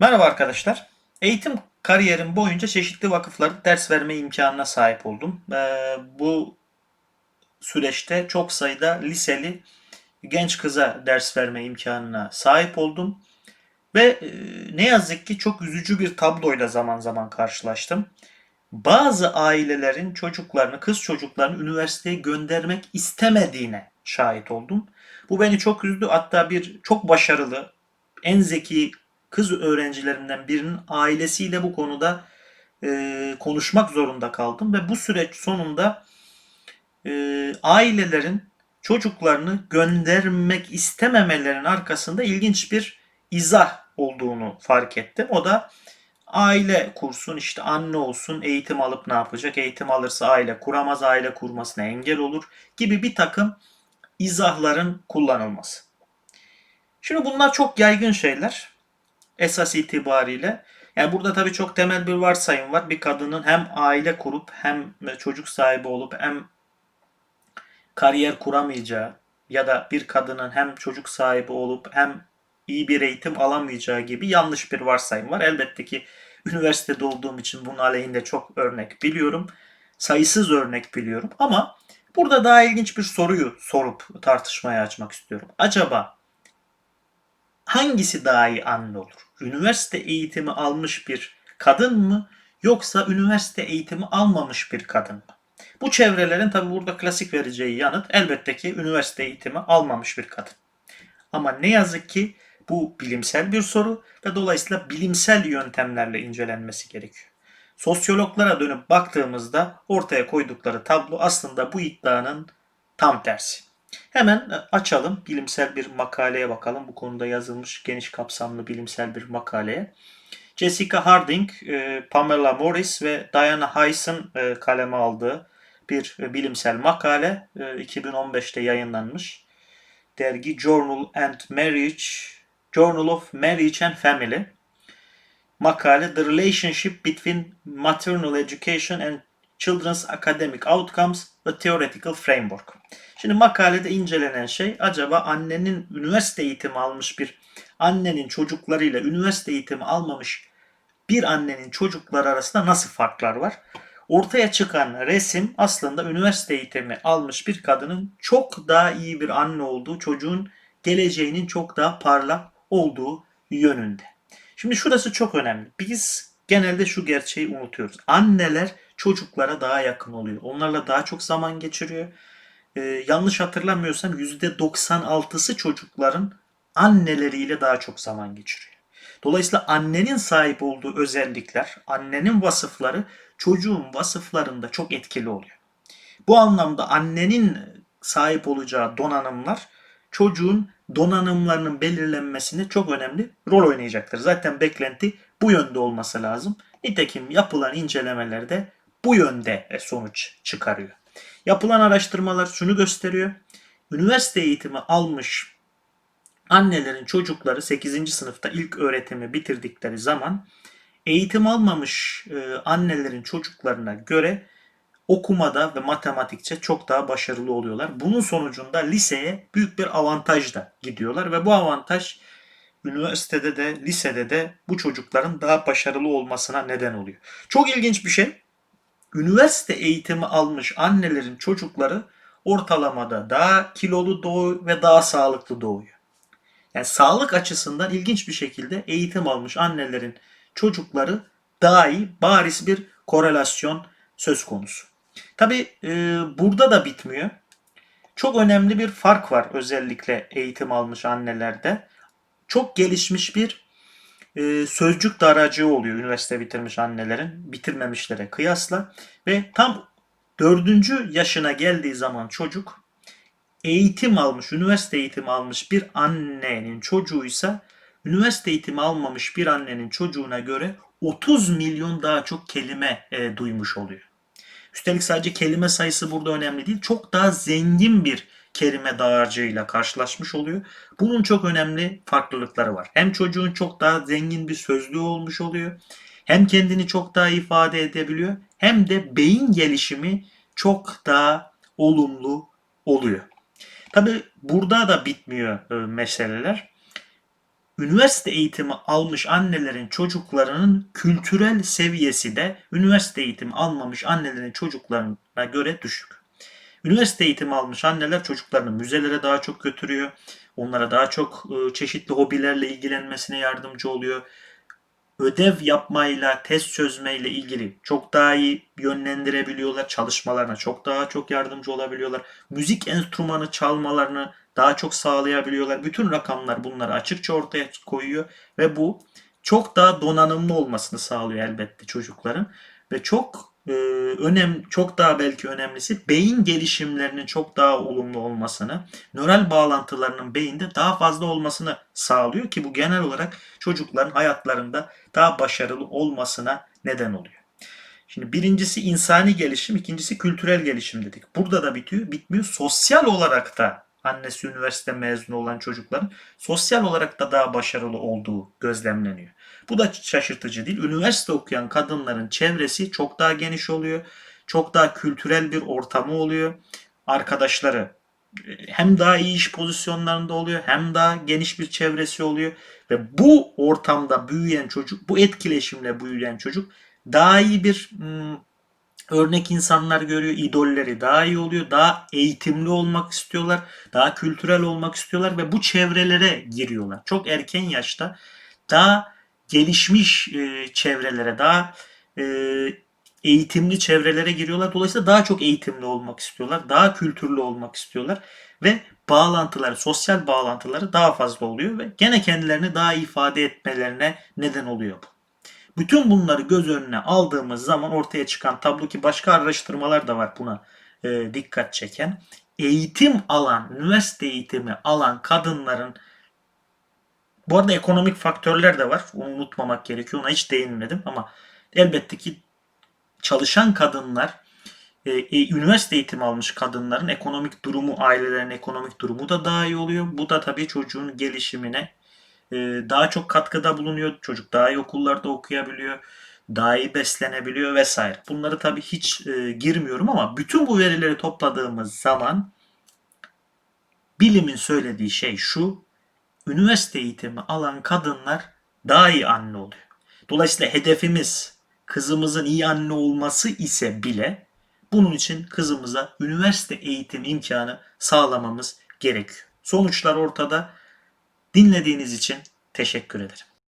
Merhaba arkadaşlar. Eğitim kariyerim boyunca çeşitli vakıflarda ders verme imkanına sahip oldum. Ee, bu süreçte çok sayıda liseli genç kıza ders verme imkanına sahip oldum. Ve e, ne yazık ki çok üzücü bir tabloyla zaman zaman karşılaştım. Bazı ailelerin çocuklarını, kız çocuklarını üniversiteye göndermek istemediğine şahit oldum. Bu beni çok üzdü. Hatta bir çok başarılı, en zeki kız öğrencilerimden birinin ailesiyle bu konuda e, konuşmak zorunda kaldım ve bu süreç sonunda e, ailelerin çocuklarını göndermek istememelerinin arkasında ilginç bir izah olduğunu fark ettim. O da aile kursun işte anne olsun eğitim alıp ne yapacak? Eğitim alırsa aile kuramaz, aile kurmasına engel olur gibi bir takım izahların kullanılması. Şimdi bunlar çok yaygın şeyler esas itibariyle. Yani burada tabii çok temel bir varsayım var. Bir kadının hem aile kurup hem çocuk sahibi olup hem kariyer kuramayacağı ya da bir kadının hem çocuk sahibi olup hem iyi bir eğitim alamayacağı gibi yanlış bir varsayım var. Elbette ki üniversitede olduğum için bunun aleyhinde çok örnek biliyorum. Sayısız örnek biliyorum ama burada daha ilginç bir soruyu sorup tartışmaya açmak istiyorum. Acaba hangisi daha iyi anne olur? Üniversite eğitimi almış bir kadın mı yoksa üniversite eğitimi almamış bir kadın mı? Bu çevrelerin tabi burada klasik vereceği yanıt elbette ki üniversite eğitimi almamış bir kadın. Ama ne yazık ki bu bilimsel bir soru ve dolayısıyla bilimsel yöntemlerle incelenmesi gerekiyor. Sosyologlara dönüp baktığımızda ortaya koydukları tablo aslında bu iddianın tam tersi. Hemen açalım bilimsel bir makaleye bakalım. Bu konuda yazılmış geniş kapsamlı bilimsel bir makaleye. Jessica Harding, e, Pamela Morris ve Diana Heiss'in e, kaleme aldığı bir e, bilimsel makale 2015'te yayınlanmış. Dergi Journal and Marriage, Journal of Marriage and Family. Makale The Relationship Between Maternal Education and Children's Academic Outcomes, The Theoretical Framework. Şimdi makalede incelenen şey acaba annenin üniversite eğitimi almış bir annenin çocuklarıyla üniversite eğitimi almamış bir annenin çocukları arasında nasıl farklar var? Ortaya çıkan resim aslında üniversite eğitimi almış bir kadının çok daha iyi bir anne olduğu, çocuğun geleceğinin çok daha parlak olduğu yönünde. Şimdi şurası çok önemli. Biz genelde şu gerçeği unutuyoruz. Anneler çocuklara daha yakın oluyor. Onlarla daha çok zaman geçiriyor. Ee, yanlış hatırlamıyorsam %96'sı çocukların anneleriyle daha çok zaman geçiriyor. Dolayısıyla annenin sahip olduğu özellikler, annenin vasıfları çocuğun vasıflarında çok etkili oluyor. Bu anlamda annenin sahip olacağı donanımlar çocuğun donanımlarının belirlenmesinde çok önemli rol oynayacaktır. Zaten beklenti bu yönde olması lazım. Nitekim yapılan incelemelerde bu yönde sonuç çıkarıyor. Yapılan araştırmalar şunu gösteriyor. Üniversite eğitimi almış annelerin çocukları 8. sınıfta ilk öğretimi bitirdikleri zaman eğitim almamış e, annelerin çocuklarına göre okumada ve matematikçe çok daha başarılı oluyorlar. Bunun sonucunda liseye büyük bir avantajla gidiyorlar ve bu avantaj üniversitede de lisede de bu çocukların daha başarılı olmasına neden oluyor. Çok ilginç bir şey. Üniversite eğitimi almış annelerin çocukları ortalamada daha kilolu doğuyor ve daha sağlıklı doğuyor. Yani sağlık açısından ilginç bir şekilde eğitim almış annelerin çocukları daha iyi bariz bir korelasyon söz konusu. Tabi e, burada da bitmiyor. Çok önemli bir fark var özellikle eğitim almış annelerde. Çok gelişmiş bir e, sözcük daracığı oluyor üniversite bitirmiş annelerin bitirmemişlere kıyasla. Ve tam dördüncü yaşına geldiği zaman çocuk eğitim almış, üniversite eğitimi almış bir annenin çocuğuysa üniversite eğitimi almamış bir annenin çocuğuna göre 30 milyon daha çok kelime e, duymuş oluyor. Üstelik sadece kelime sayısı burada önemli değil. Çok daha zengin bir kelime dağarcığıyla karşılaşmış oluyor. Bunun çok önemli farklılıkları var. Hem çocuğun çok daha zengin bir sözlüğü olmuş oluyor. Hem kendini çok daha ifade edebiliyor. Hem de beyin gelişimi çok daha olumlu oluyor. Tabi burada da bitmiyor e, meseleler. üniversite eğitimi almış annelerin çocuklarının kültürel seviyesi de üniversite eğitimi almamış annelerin çocuklarına göre düşük. Üniversite eğitimi almış anneler çocuklarını müzelere daha çok götürüyor. Onlara daha çok e, çeşitli hobilerle ilgilenmesine yardımcı oluyor. Ödev yapmayla, test çözmeyle ilgili çok daha iyi yönlendirebiliyorlar. Çalışmalarına çok daha çok yardımcı olabiliyorlar. Müzik enstrümanı çalmalarını daha çok sağlayabiliyorlar. Bütün rakamlar bunları açıkça ortaya koyuyor ve bu çok daha donanımlı olmasını sağlıyor elbette çocukların ve çok e, önem çok daha belki önemlisi beyin gelişimlerinin çok daha olumlu olmasını, nöral bağlantılarının beyinde daha fazla olmasını sağlıyor ki bu genel olarak çocukların hayatlarında daha başarılı olmasına neden oluyor. Şimdi birincisi insani gelişim, ikincisi kültürel gelişim dedik. Burada da bitiyor, bitmiyor. Sosyal olarak da annesi üniversite mezunu olan çocukların sosyal olarak da daha başarılı olduğu gözlemleniyor. Bu da şaşırtıcı değil. Üniversite okuyan kadınların çevresi çok daha geniş oluyor. Çok daha kültürel bir ortamı oluyor. Arkadaşları hem daha iyi iş pozisyonlarında oluyor hem daha geniş bir çevresi oluyor ve bu ortamda büyüyen çocuk, bu etkileşimle büyüyen çocuk daha iyi bir hmm, örnek insanlar görüyor, idolleri daha iyi oluyor, daha eğitimli olmak istiyorlar, daha kültürel olmak istiyorlar ve bu çevrelere giriyorlar. Çok erken yaşta daha gelişmiş e, çevrelere, daha e, eğitimli çevrelere giriyorlar. Dolayısıyla daha çok eğitimli olmak istiyorlar, daha kültürlü olmak istiyorlar ve bağlantıları, sosyal bağlantıları daha fazla oluyor ve gene kendilerini daha ifade etmelerine neden oluyor bu. Bütün bunları göz önüne aldığımız zaman ortaya çıkan tablo ki başka araştırmalar da var buna e, dikkat çeken. Eğitim alan, üniversite eğitimi alan kadınların bu arada ekonomik faktörler de var. Onu unutmamak gerekiyor. Ona hiç değinmedim ama elbette ki çalışan kadınlar e, e, üniversite eğitimi almış kadınların ekonomik durumu, ailelerin ekonomik durumu da daha iyi oluyor. Bu da tabii çocuğun gelişimine e, daha çok katkıda bulunuyor. Çocuk daha iyi okullarda okuyabiliyor. Daha iyi beslenebiliyor vesaire. Bunları tabii hiç e, girmiyorum ama bütün bu verileri topladığımız zaman bilimin söylediği şey şu. Üniversite eğitimi alan kadınlar daha iyi anne oluyor. Dolayısıyla hedefimiz kızımızın iyi anne olması ise bile bunun için kızımıza üniversite eğitim imkanı sağlamamız gerekiyor. Sonuçlar ortada. Dinlediğiniz için teşekkür ederim.